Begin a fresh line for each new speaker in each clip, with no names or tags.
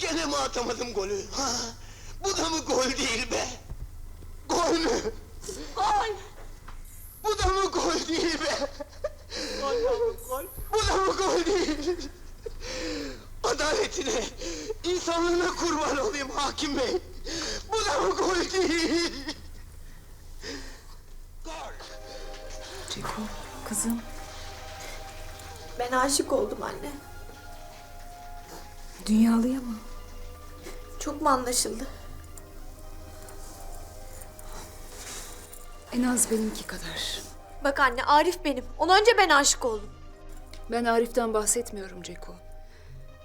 Gene mi atamadım golü? Ha? Bu da mı gol değil be? Gol mü?
Gol.
Bu da mı gol değil be?
Gol yavrum gol.
Bu da mı gol değil? Adaletine, insanlığına kurban olayım hakim bey. Bu da mı gol değil? Gol!
Ceko, kızım.
Ben aşık oldum anne.
Dünyalıya mı?
Çok mu anlaşıldı?
En az benimki kadar.
Bak anne Arif benim. Ona önce ben aşık oldum.
Ben Arif'ten bahsetmiyorum Ceko.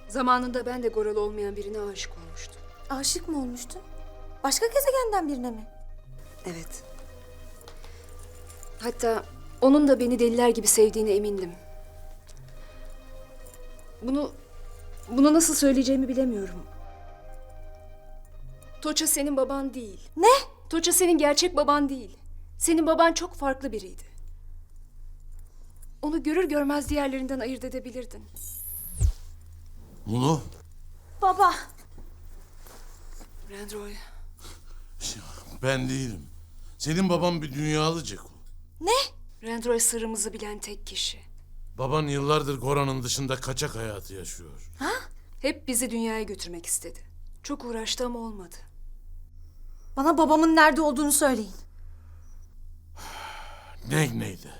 Zamanında ben de Goral olmayan birine aşık olmuştum.
Aşık mı olmuştun? Başka gezegenden birine mi?
Evet. Hatta onun da beni deliler gibi sevdiğine emindim. Bunu bunu nasıl söyleyeceğimi bilemiyorum. Toça senin baban değil.
Ne?
Toça senin gerçek baban değil. Senin baban çok farklı biriydi. Onu görür görmez diğerlerinden ayırt edebilirdin.
Mulu,
Baba.
Rendroy.
ben değilim. Senin baban bir dünyalı Ceku.
Ne?
Rendroy sırrımızı bilen tek kişi.
Baban yıllardır Goran'ın dışında kaçak hayatı yaşıyor.
Hep bizi dünyaya götürmek istedi. Çok uğraştı ama olmadı.
Bana babamın nerede olduğunu söyleyin.
Ne neydi?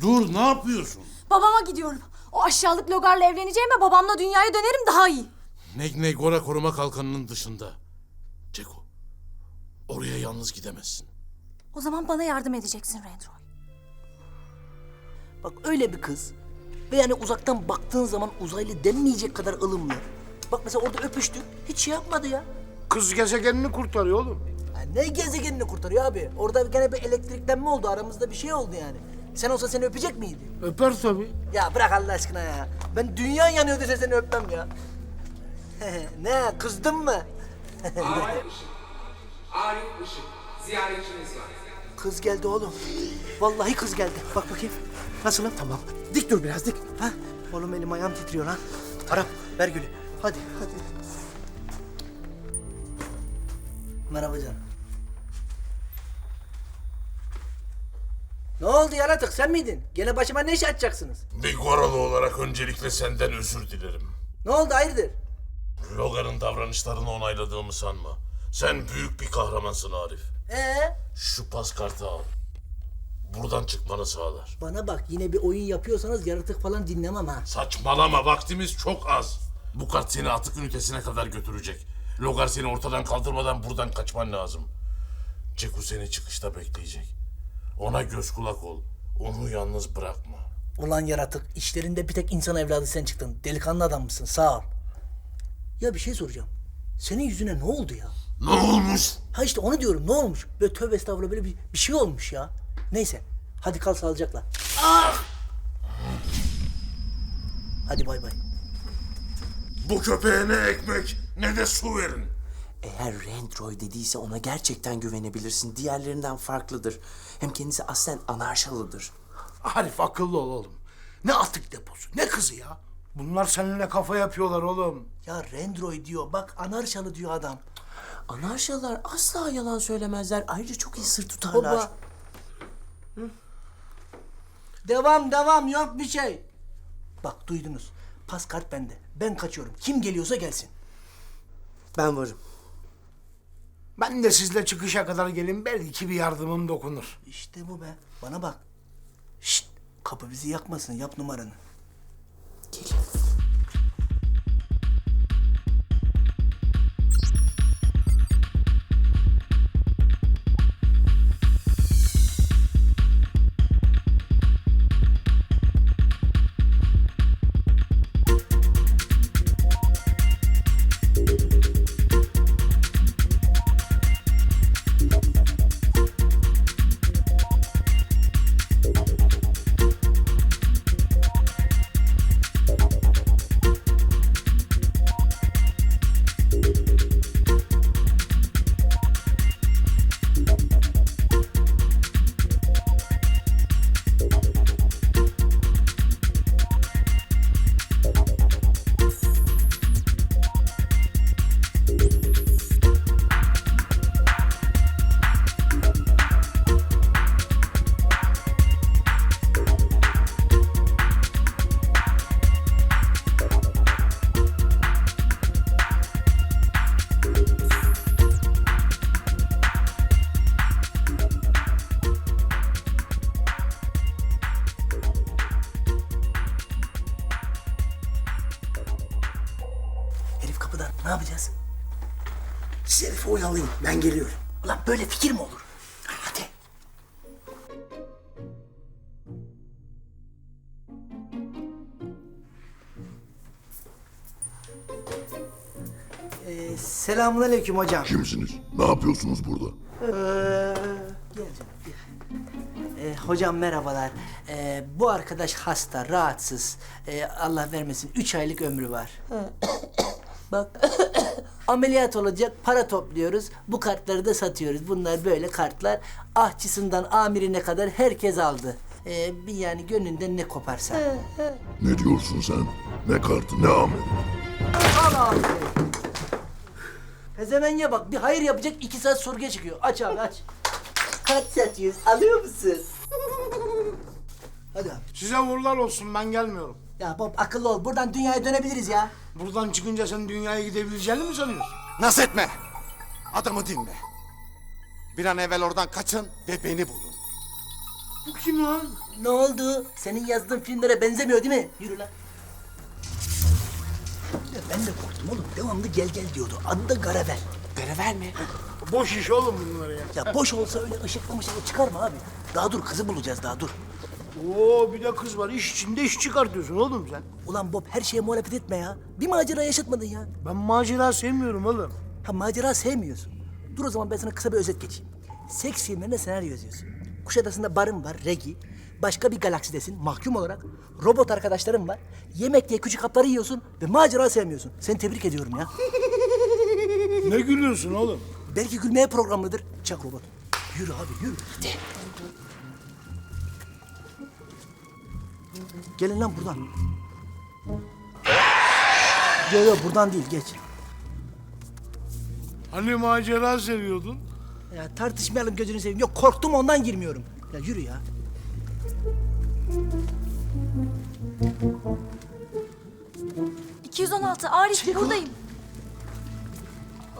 Dur ne yapıyorsun?
Babama gidiyorum. O aşağılık logarla evleneceğime babamla dünyaya dönerim daha iyi.
Negney Gora koruma kalkanının dışında. Ceku, oraya yalnız gidemezsin.
O zaman bana yardım edeceksin Rendroy.
Bak öyle bir kız ve yani uzaktan baktığın zaman uzaylı denmeyecek kadar ılımlı. Bak mesela orada öpüştük. Hiç şey yapmadı ya.
Kız gezegenini kurtarıyor oğlum.
Ya ne gezegenini kurtarıyor abi? Orada gene bir elektriklenme oldu. Aramızda bir şey oldu yani. Sen olsa seni öpecek miydi?
Öper tabii.
Ya bırak Allah aşkına ya. Ben dünya yanıyor dese seni öpmem ya. ne kızdın mı?
Arif Işık. Arif Işık. Ziyaretçiniz var.
Kız geldi oğlum. Vallahi kız geldi. Bak bakayım. Nasılım? Tamam. Dik dur biraz dik. Ha? Oğlum elim ayağım titriyor lan. Arap ver gülü. Hadi hadi. Merhaba canım. Ne oldu yaratık sen miydin? Gene başıma ne iş açacaksınız?
Bir Goralı olarak öncelikle senden özür dilerim.
Ne oldu hayırdır?
Logar'ın davranışlarını onayladığımı sanma. Sen büyük bir kahramansın Arif.
Ee?
Şu pas kartı al. Buradan çıkmanı sağlar.
Bana bak yine bir oyun yapıyorsanız yaratık falan dinlemem ha.
Saçmalama vaktimiz çok az. Bu kart seni atık ünitesine kadar götürecek. Logar seni ortadan kaldırmadan buradan kaçman lazım. Ceku seni çıkışta bekleyecek. Ona göz kulak ol. Onu yalnız bırakma.
Ulan yaratık işlerinde bir tek insan evladı sen çıktın. Delikanlı adam mısın sağ ol. Ya bir şey soracağım. Senin yüzüne ne oldu ya?
Ne olmuş?
Ha işte onu diyorum ne olmuş? Böyle tövbe estağfurullah böyle bir, bir şey olmuş ya. Neyse hadi kal sağlıcakla. Hadi bay bay.
Bu köpeğe ne ekmek ne de su verin.
Eğer Rendroy dediyse ona gerçekten güvenebilirsin. Diğerlerinden farklıdır. Hem kendisi aslen anarşalıdır.
Arif akıllı ol oğlum. Ne atık deposu ne kızı ya. Bunlar seninle kafa yapıyorlar oğlum.
Ya Rendroy diyor bak anarşalı diyor adam.
Anarşalılar asla yalan söylemezler. Ayrıca çok iyi sır tutarlar.
Baba. Devam devam yok bir şey. Bak duydunuz. Pas kart bende. Ben kaçıyorum. Kim geliyorsa gelsin.
Ben varım.
Ben de sizle çıkışa kadar gelin belki bir yardımım dokunur.
İşte bu be. Bana bak. Şşt. Kapı bizi yakmasın. Yap numaranı.
Gelin.
Ee, selamun aleyküm hocam.
Kimsiniz? Ne yapıyorsunuz burada?
Ee, gel canım, gel. Ee, hocam merhabalar. Ee, bu arkadaş hasta, rahatsız. Ee, Allah vermesin, üç aylık ömrü var. Bak, ameliyat olacak, para topluyoruz. Bu kartları da satıyoruz. Bunlar böyle kartlar. Ahçısından amirine kadar herkes aldı. Ee, bir yani gönlünden ne koparsa.
Ne diyorsun sen? Ne kartı ne ameli?
Pezevenye bak, bir hayır yapacak, iki saat sorguya çıkıyor. Aç abi, aç. Kart satıyoruz, alıyor musun? Hadi abi.
Size uğurlar olsun ben gelmiyorum.
Ya Bob akıllı ol. Buradan dünyaya dönebiliriz ya.
Buradan çıkınca sen dünyaya gidebileceğini mi sanıyorsun?
Naz etme. Adamı dinle. Bir an evvel oradan kaçın ve beni bulun.
Bu kim lan?
Ne oldu? Senin yazdığın filmlere benzemiyor değil mi? Yürü lan. Ben de korktum oğlum. Devamlı gel gel diyordu. Adı da Garavel.
Garavel mi?
Boş iş oğlum bunlar ya.
Ya boş olsa öyle ışıklı mışıklı çıkarma abi. Daha dur kızı bulacağız daha dur.
Oo bir de kız var. İş içinde iş çıkartıyorsun oğlum sen.
Ulan Bob her şeye muhalefet etme ya. Bir macera yaşatmadın ya.
Ben macera sevmiyorum oğlum.
Ha macera sevmiyorsun. Dur o zaman ben sana kısa bir özet geçeyim. Seks filmlerine senaryo yazıyorsun. Kuşadası'nda barın var, Regi. Başka bir galaksidesin, mahkum olarak. Robot arkadaşların var. Yemek diye küçük hapları yiyorsun ve macera sevmiyorsun. Seni tebrik ediyorum ya.
Ne gülüyorsun oğlum?
Belki gülmeye programlıdır. Çak robot. Yürü abi yürü. Hadi. Gelin lan buradan. Yok yok buradan değil geç.
Hani macera seviyordun?
Ya tartışmayalım gözünü seveyim. Yok korktum ondan girmiyorum. Ya yürü ya.
...216 Arif buradayım.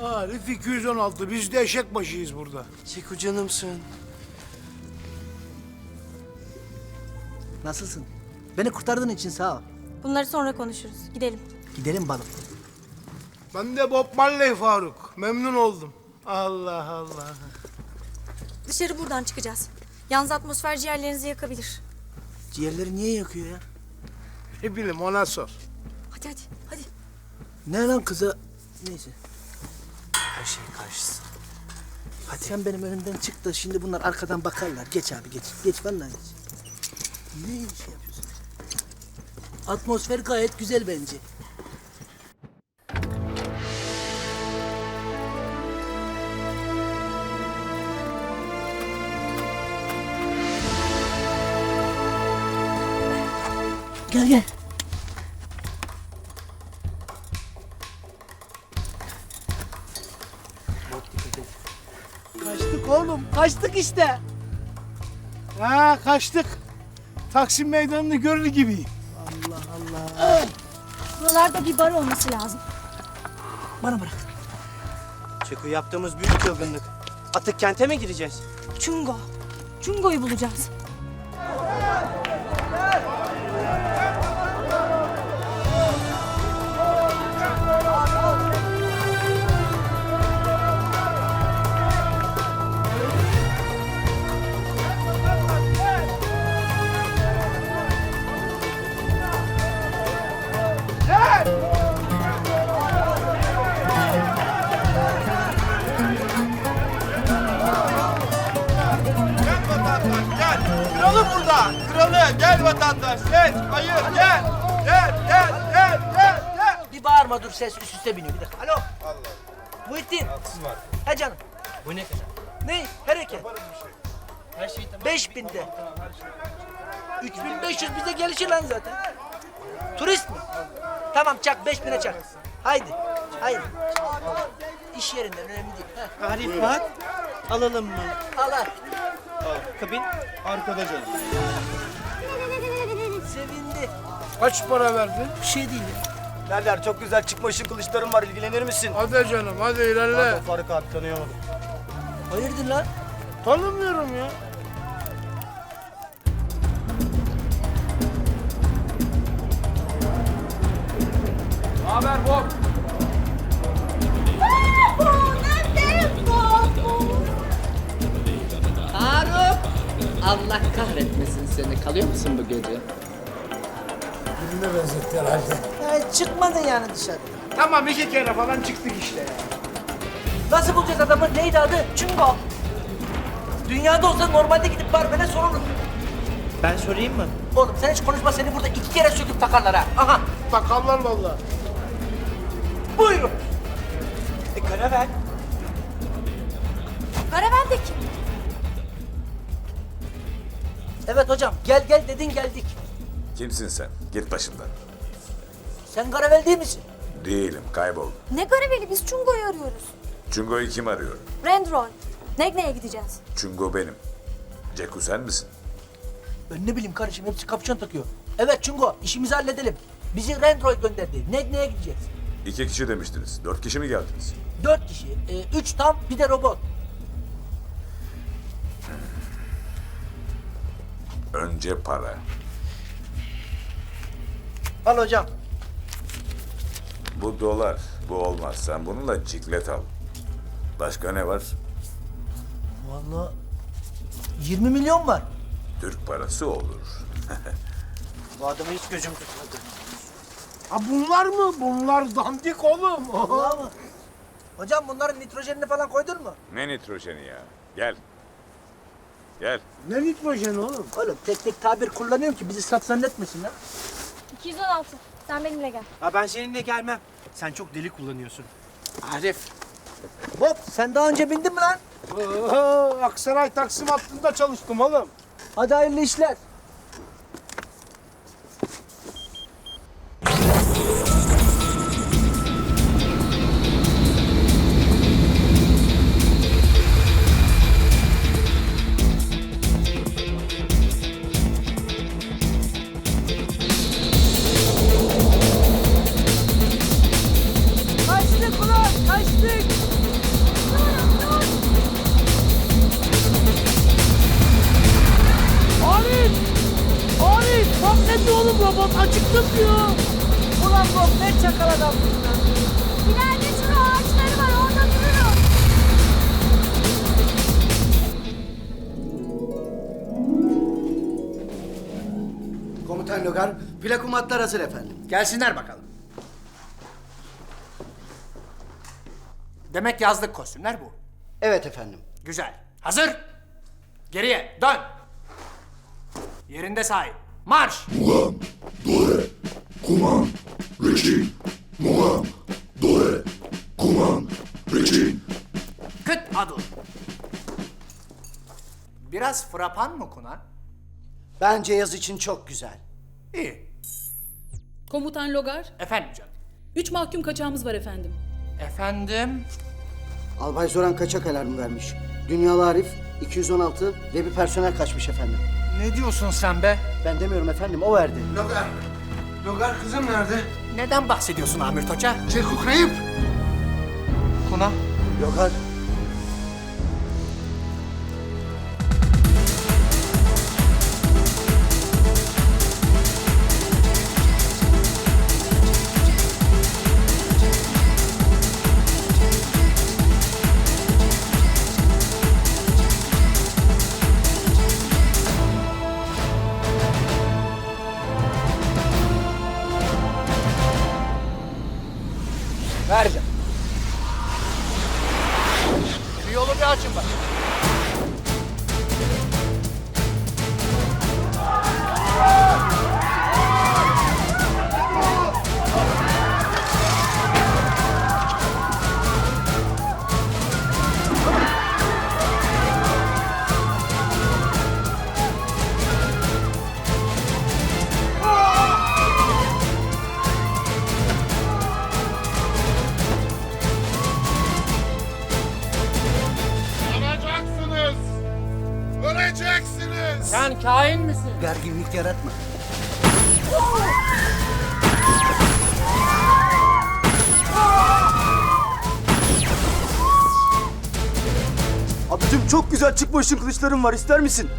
Arif 216. Biz de eşek başıyız burada.
Çeko canımsın.
Nasılsın? Beni kurtardığın için sağ ol.
Bunları sonra konuşuruz. Gidelim.
Gidelim balım.
Ben de Bob Marley Faruk. Memnun oldum. Allah Allah.
Dışarı buradan çıkacağız. Yalnız atmosfer ciğerlerinizi yakabilir.
Ciğerleri niye yakıyor ya?
Ne bileyim ona sor.
Hadi hadi hadi.
Ne lan kıza? Neyse.
Her şey karşısın.
Hadi sen benim önümden çık da şimdi bunlar arkadan bakarlar. Geç abi geç. Geç vallahi geç. Ne şey yapıyorsun? Atmosfer gayet güzel bence. Gel gel. Kaçtık işte.
Ha kaçtık. Taksim meydanını görür gibiyim.
Buralarda bir bar olması lazım.
Bana bırak.
Çeko yaptığımız büyük çılgınlık. Atık kente mi gireceğiz?
Çungo. Çungo'yu bulacağız.
Kralı burada. Kralı. Gel vatandaş. Geç. Hayır. Gel. Gel. Gel. Gel. Gel. Gel.
Bir bağırma dur ses üst üste biniyor bir dakika. Alo. Allah. Muhittin. var. He canım.
Bu ne kadar?
Ne? Hareket.
Her şey tamam.
Beş binde. Üç bin beş yüz bize gelişir lan zaten. Turist mi? Tamam çak beş bine çak. Haydi. Haydi. İş yerinden önemli değil. Heh.
Arif bak. Alalım mı?
Al al.
Kabin.
Arkada canım.
Sevindi.
Kaç para verdin?
Bir şey değil ya.
Neler çok güzel çıkma ışın kılıçlarım var ilgilenir misin?
Hadi canım hadi ilerle.
Faruk abi tanıyamadım.
Hayırdır lan?
Tanımıyorum ya.
Kalıyor musun bu gece?
Birine benzetti herhalde.
Ya çıkmadın yani dışarı.
Tamam iki kere falan çıktık işte ya.
Nasıl bulacağız adamı? Neydi adı? Çungo. Dünyada olsa normalde gidip barbene sorulur.
Ben sorayım mı?
Oğlum sen hiç konuşma seni burada iki kere söküp takarlar ha. Aha
Takarlar vallahi.
buyurun.
E karavel.
Karavel
Evet hocam gel gel dedin geldik.
Kimsin sen? Git başımdan.
Sen Karavel değil misin?
Değilim, kaybol.
Ne karaveli biz Çungo'yu arıyoruz.
Çungo'yu kim arıyor?
Rendroy. Negne'ye gideceğiz.
Çungo benim. Ceku sen misin?
Ben ne bileyim kardeşim hepsi kapşon takıyor. Evet Çungo işimizi halledelim. Bizi Rendroid gönderdi. Negne'ye gideceğiz.
İki kişi demiştiniz. Dört kişi mi geldiniz?
Dört kişi. e, üç tam bir de robot.
Önce para.
Al hocam.
Bu dolar. Bu olmaz. Sen bununla ciklet al. Başka ne var?
Vallahi 20 milyon var.
Türk parası olur.
Bu adamı hiç gözüm tutmadı.
Ha bunlar mı? Bunlar dandik oğlum.
Vallahi mı? Hocam bunların nitrojenini falan koydun mu?
ne nitrojeni ya? Gel. Gel.
ne nitrojen oğlum?
Oğlum teknik tabir kullanıyorum ki bizi sat zannetmesin lan.
216. Sen benimle gel.
Ha ben seninle gelmem. Sen çok deli kullanıyorsun.
Arif. Bob sen daha önce bindin mi lan?
Oo, Aksaray Taksim hattında çalıştım oğlum.
Hadi hayırlı işler.
Plakumatlar hazır efendim.
Gelsinler bakalım. Demek yazlık kostümler bu.
Evet efendim.
Güzel. Hazır. Geriye dön. Yerinde sahip. Marş.
Muğam, Dore, Kuman, Reçin. Muğam, Dore, Kuman, Reçin.
Kıt adur. Biraz frapan mı Kuna?
Bence yaz için çok güzel.
İyi.
Komutan Logar,
Efendim canım.
üç mahkum kaçağımız var efendim.
Efendim.
Albay Zoran kaçak alarmı vermiş. Dünyalı Arif, 216 ve bir personel kaçmış efendim.
Ne diyorsun sen be?
Ben demiyorum efendim, o verdi.
Logar. Logar kızım nerede?
Neden bahsediyorsun Amir Toça?
Ceku kayıp.
Kuna.
Logar,
başın kılıçlarım
var ister misin?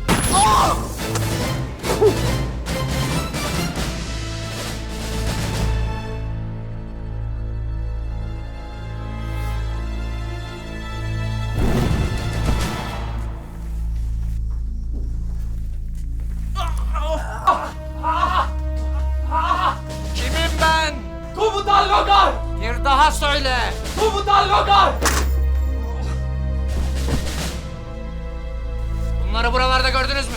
Kimim ben? Komutan Logar! Bir daha
söyle!
Komutan Logar!
Bunları buralarda gördünüz mü?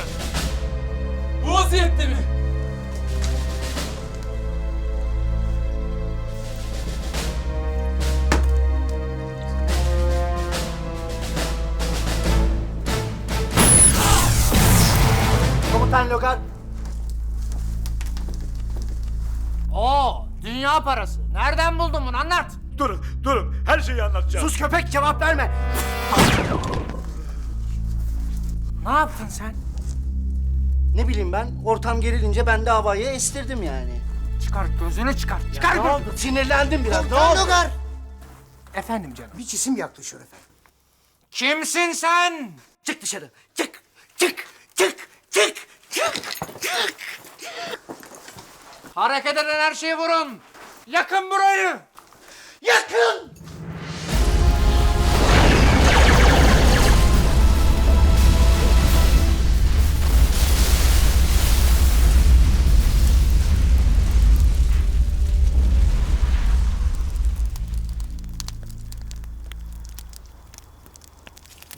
Bu vaziyette mi?
Komutan Logar.
Oo, dünya parası. Nereden buldun bunu anlat.
Durun, durun. Her şeyi anlatacağım.
Sus köpek cevap verme.
Ne yaptın sen?
Ne bileyim ben ortam gerilince ben de havayı estirdim yani.
Çıkar gözünü çıkar. Çıkar
Ne
gözünü.
oldu? Sinirlendim biraz. Ne oldu?
Logar.
Efendim canım.
Bir cisim yaklaşıyor efendim.
Kimsin sen?
Çık dışarı. Çık. Çık. Çık. Çık. Çık. Çık.
Hareket eden her şeyi vurun. Yakın burayı.
Yakın.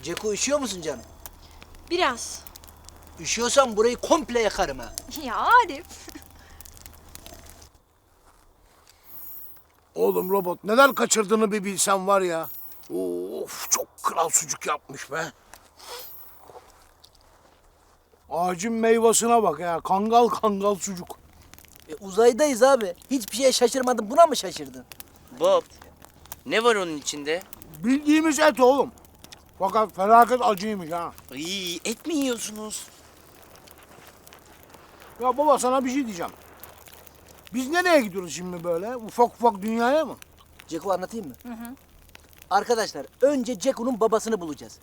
Ceko üşüyor musun canım?
Biraz.
Üşüyorsan burayı komple yakarım ha.
Ya Arif.
Oğlum robot neler kaçırdığını bir bilsen var ya. Of çok kral sucuk yapmış be. Ağacın meyvasına bak ya. Kangal kangal sucuk.
E, uzaydayız abi. Hiçbir şeye şaşırmadın. Buna mı şaşırdın?
Bob, ne var onun içinde?
Bildiğimiz et oğlum. Fakat felaket acıymış ha.
Ay, et mi yiyorsunuz?
Ya baba sana bir şey diyeceğim. Biz nereye gidiyoruz şimdi böyle? Ufak ufak dünyaya mı?
Ceko anlatayım mı? Arkadaşlar önce Ceko'nun babasını bulacağız.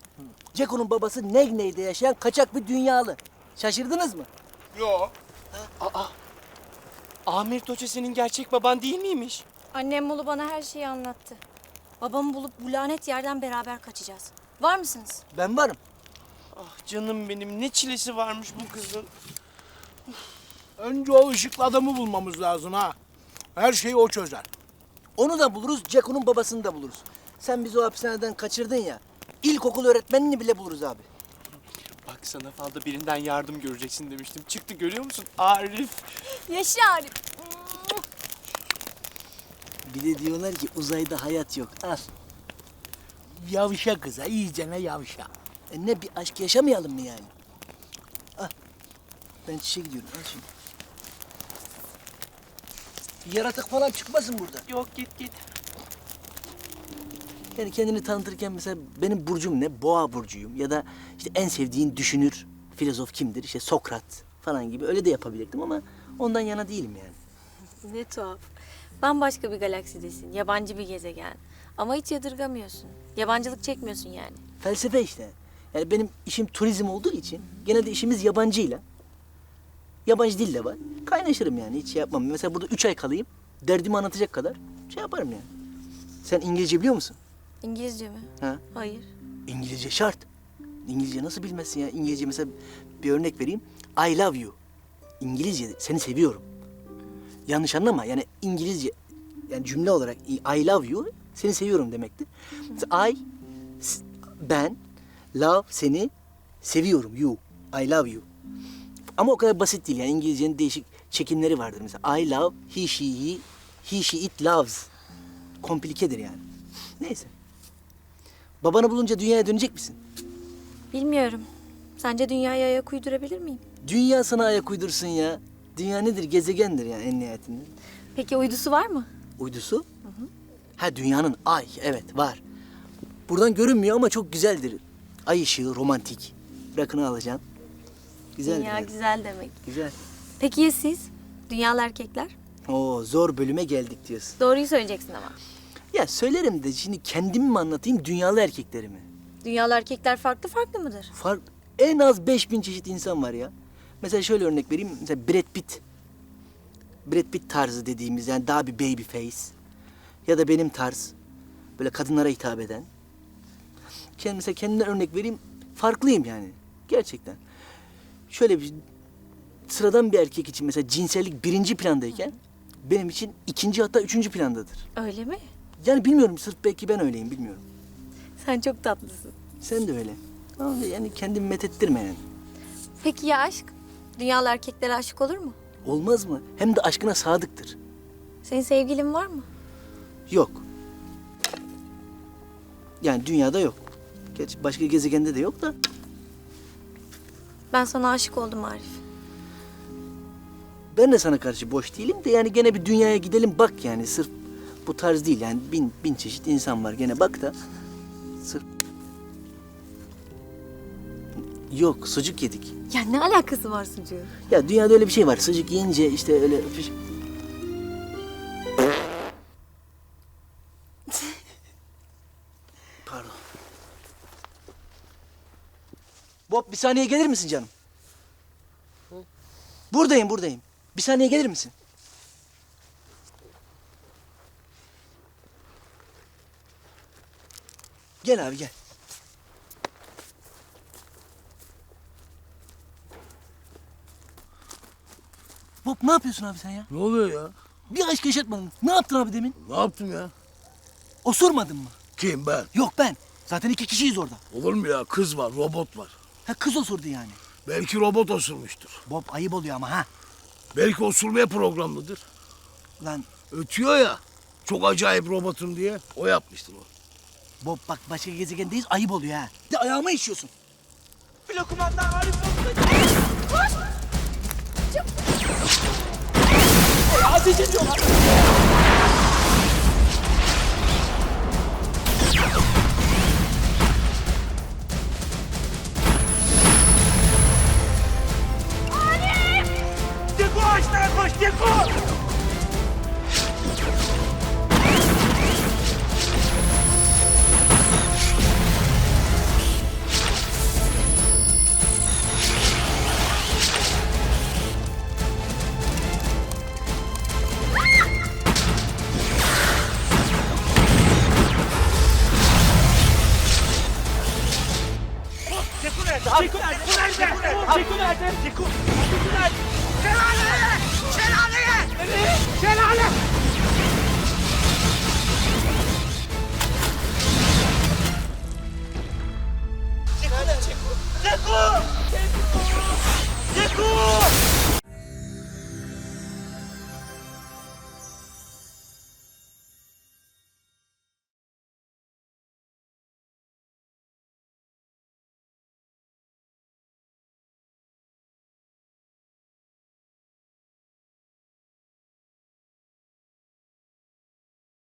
Ceko'nun babası Negney'de yaşayan kaçak bir dünyalı. Şaşırdınız mı?
Yok.
Amir Toçe senin gerçek baban değil miymiş?
Annem Mulu bana her şeyi anlattı. Babamı bulup bu lanet yerden beraber kaçacağız. Var mısınız?
Ben varım.
Ah canım benim ne çilesi varmış bu kızın.
Önce o ışıklı adamı bulmamız lazım ha. Her şeyi o çözer.
Onu da buluruz, Ceko'nun babasını da buluruz. Sen bizi o hapishaneden kaçırdın ya. İlkokul öğretmenini bile buluruz abi.
Bak sana falda birinden yardım göreceksin demiştim. Çıktı görüyor musun? Arif.
Yaşa Arif.
Bir de diyorlar ki uzayda hayat yok. Al.
Yavşa kıza, iyicene yavşa.
E ne bir aşk yaşamayalım mı yani? Al. Ben çişe gidiyorum. Al şunu. Bir yaratık falan çıkmasın burada.
Yok git git.
Yani kendini tanıtırken mesela benim burcum ne? Boğa burcuyum. Ya da işte en sevdiğin düşünür, filozof kimdir? İşte Sokrat falan gibi. Öyle de yapabilirdim ama ondan yana değilim yani.
Ne tuhaf. Bambaşka bir galaksidesin. Yabancı bir gezegen. Ama hiç yadırgamıyorsun. Yabancılık çekmiyorsun yani.
Felsefe işte. Yani benim işim turizm olduğu için genelde işimiz yabancıyla. Yabancı dille var. Kaynaşırım yani hiç şey yapmam. Mesela burada üç ay kalayım. Derdimi anlatacak kadar şey yaparım yani. Sen İngilizce biliyor musun?
İngilizce mi?
Ha?
Hayır.
İngilizce şart. İngilizce nasıl bilmezsin ya? İngilizce mesela bir örnek vereyim. I love you. İngilizce seni seviyorum. Yanlış anlama yani İngilizce yani cümle olarak I love you seni seviyorum demektir. Mesela I ben love seni seviyorum you. I love you. Ama o kadar basit değil yani İngilizcenin değişik çekimleri vardır mesela. I love he she he he she it loves. Komplikedir yani. Neyse. Babanı bulunca dünyaya dönecek misin?
Bilmiyorum. Sence dünyaya ayak uydurabilir miyim?
Dünya sana ayak uydursun ya. Dünya nedir? Gezegendir yani en nihayetinde.
Peki uydusu var mı?
Uydusu? Ha dünyanın ay evet var. Buradan görünmüyor ama çok güzeldir. Ay ışığı romantik. Rakını alacaksın. Güzel.
Dünya
yani.
güzel demek.
Güzel.
Peki ya siz? Dünyalı erkekler?
Oo zor bölüme geldik diyorsun.
Doğruyu söyleyeceksin ama.
Ya söylerim de şimdi kendimi mi anlatayım dünyalı erkekleri mi?
Dünyalı erkekler farklı farklı mıdır?
Fark en az 5000 çeşit insan var ya. Mesela şöyle örnek vereyim. Mesela Brad Pitt. Brad Pitt tarzı dediğimiz yani daha bir baby face. Ya da benim tarz. Böyle kadınlara hitap eden. Kendi, mesela kendimden örnek vereyim. Farklıyım yani. Gerçekten. Şöyle bir sıradan bir erkek için mesela cinsellik birinci plandayken benim için ikinci hatta üçüncü plandadır.
Öyle mi?
Yani bilmiyorum sırf belki ben öyleyim bilmiyorum.
Sen çok tatlısın.
Sen de öyle. Ama yani kendimi methettirme yani.
Peki ya aşk? Dünyalı erkeklere aşık olur mu?
Olmaz mı? Hem de aşkına sadıktır.
Senin sevgilin var mı?
Yok. Yani dünyada yok. Gerçi başka gezegende de yok da.
Ben sana aşık oldum Arif.
Ben de sana karşı boş değilim de yani gene bir dünyaya gidelim bak yani sırf bu tarz değil yani bin bin çeşit insan var gene bak da sırf Yok sucuk yedik.
Ya ne alakası var sucuğun?
Ya dünyada öyle bir şey var. Sucuk yiyince işte öyle öpüş... Bob bir saniye gelir misin canım? Buradayım buradayım. Bir saniye gelir misin? Gel abi gel. Bob ne yapıyorsun abi sen ya?
Ne oluyor ya?
Bir aşk yaşatmadın. Ne yaptın abi demin?
Ne yaptım ya?
Osurmadın mı?
Kim ben?
Yok ben. Zaten iki kişiyiz orada.
Olur mu ya? Kız var, robot var.
Ha kız osurdu yani.
Belki robot osurmuştur.
Bob ayıp oluyor ama ha.
Belki osurmaya programlıdır.
Lan
Ötüyor ya. Çok acayip robotum diye. O yapmıştır o.
Bob bak başka gezegendeyiz ayıp oluyor ha. De ayağıma işiyorsun.
Blokumandan Arif
Koş!
Ateş ediyorlar.
Deko Çeko nerede? Çeko nerede? Çeko nerede? Çeko nerede? Şelaleye! Şelaleye! Şelale! Çeko! Çeko! Çeko! Çeko!